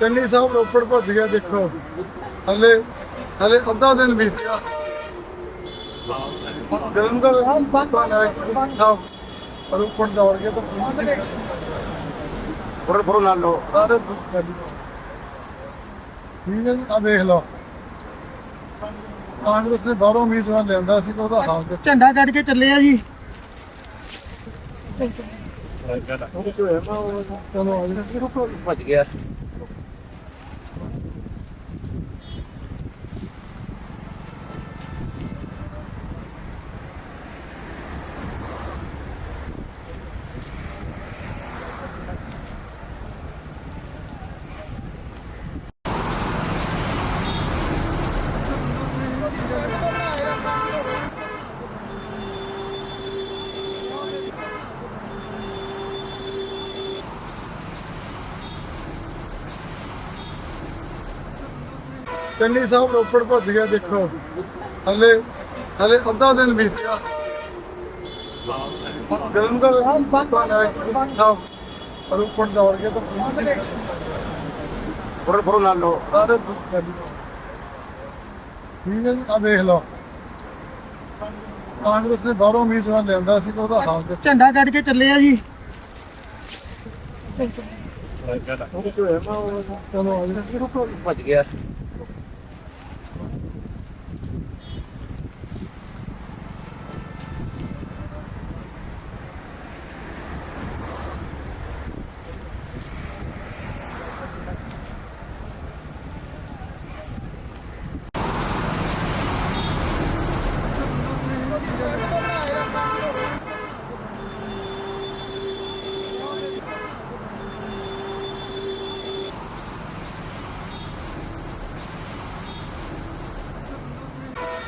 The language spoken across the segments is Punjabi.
ਚੰਨੀ ਸਾਹਿਬ ਰੋਪੜ ਭੱਜ ਗਿਆ ਦੇਖੋ। ਹਲੇ ਹਲੇ ਅੱਧਾ ਦਿਨ ਬੀਤਿਆ। ਜਲੰਧਰ ਪਤਾ ਲੈ ਸਾਹਿਬ ਰੋਪੜ ਦੌੜ ਗਿਆ ਤਾਂ ਪਹੁੰਚ ਗਏ। ਫੁਰ ਫੁਰ ਲਾ ਲਓ। ਸਾਰੇ ਠੀਕ ਹੈ ਜੀ ਆ ਦੇਖ ਲਓ। ਕਾਂਗਰਸ ਨੇ ਬਾਹਰੋਂ ਉਮੀਦਵਾਰ ਲਿਆਂਦਾ ਸੀ ਤਾਂ ਉਹਦਾ ਹਾਲ ਤੇ ਝੰਡਾ ਕੱਢ ਕੇ ਚੱਲੇ ਆ ਜੀ। ਚਲੋ ਭੱਜ ਗਿਆ। ਚੰਨੀ ਸਾਹਿਬ ਰੋਪੜ ਭੱਜ ਗਿਆ ਦੇਖੋ। ਹਲੇ ਹਲੇ ਅੱਧਾ ਦਿਨ ਬੀਤਿਆ। ਜਲੰਧਰ ਪਤਾ ਲੈ ਸਾਹਿਬ ਰੋਪੜ ਦੌੜ ਗਿਆ ਤਾਂ ਪਹੁੰਚ ਗਏ। ਫੁਰ ਫੁਰ ਲਾ ਲਓ। ਸਾਰੇ ਠੀਕ ਹੈ ਜੀ ਆ ਦੇਖ ਲਓ। ਕਾਂਗਰਸ ਨੇ ਬਾਹਰੋਂ ਉਮੀਦਵਾਰ ਲਿਆਂਦਾ ਸੀ ਤਾਂ ਉਹਦਾ ਹਾਲ ਝੰਡਾ ਕੱਢ ਕੇ ਚੱਲੇ ਆ ਜੀ। ਚਲੋ ਆ ਜੀ। ਭੱਜ ਗਿਆ।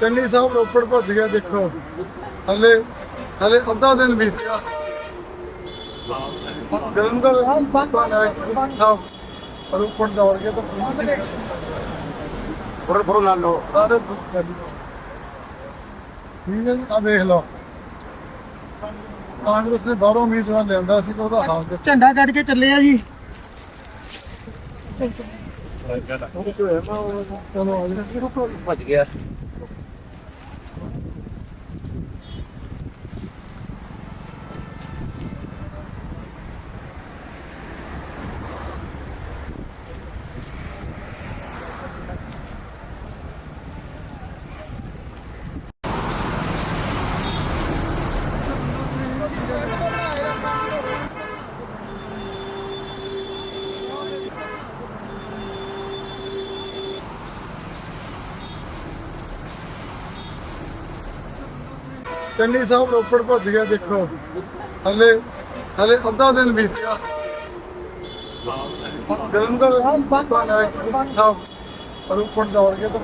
ਚੰਨੀ ਸਾਹਿਬ ਰੋਪੜ ਭੱਜ ਗਿਆ ਦੇਖੋ। ਹਲੇ ਹਲੇ ਅੱਧਾ ਦਿਨ ਬੀਤਿਆ। ਜਲੰਧਰ ਪਤਾ ਲੈ ਸਾਹਿਬ ਰੋਪੜ ਦੌੜ ਗਿਆ ਤਾਂ ਪਹੁੰਚ ਗਏ। ਫੁਰ ਫੁਰ ਲਾ ਲਓ। ਸਾਰੇ ਠੀਕ ਹੈ ਜੀ ਆ ਦੇਖ ਲਓ। ਕਾਂਗਰਸ ਨੇ ਬਾਹਰੋਂ ਉਮੀਦਵਾਰ ਲਿਆਂਦਾ ਸੀ ਤਾਂ ਉਹਦਾ ਹਾਲ ਝੰਡਾ ਕੱਢ ਕੇ ਚੱਲੇ ਆ ਜੀ। ਚਲੋ ਆ ਜੀ ਭੱਜ ਗਿਆ। ਚੰਨੀ ਸਾਹਿਬ ਰੋਪੜ ਭੱਜ ਗਿਆ, ਦੇਖੋ। ਹਲੇ ਹਲੇ ਅੱਧਾ ਦਿਨ ਬੀਤਿਆ। ਜਲੰਧਰ ਸਾਹਿਬ। ਰੋਪੜ ਦੌੜ ਗਿਆ ਤਾਂ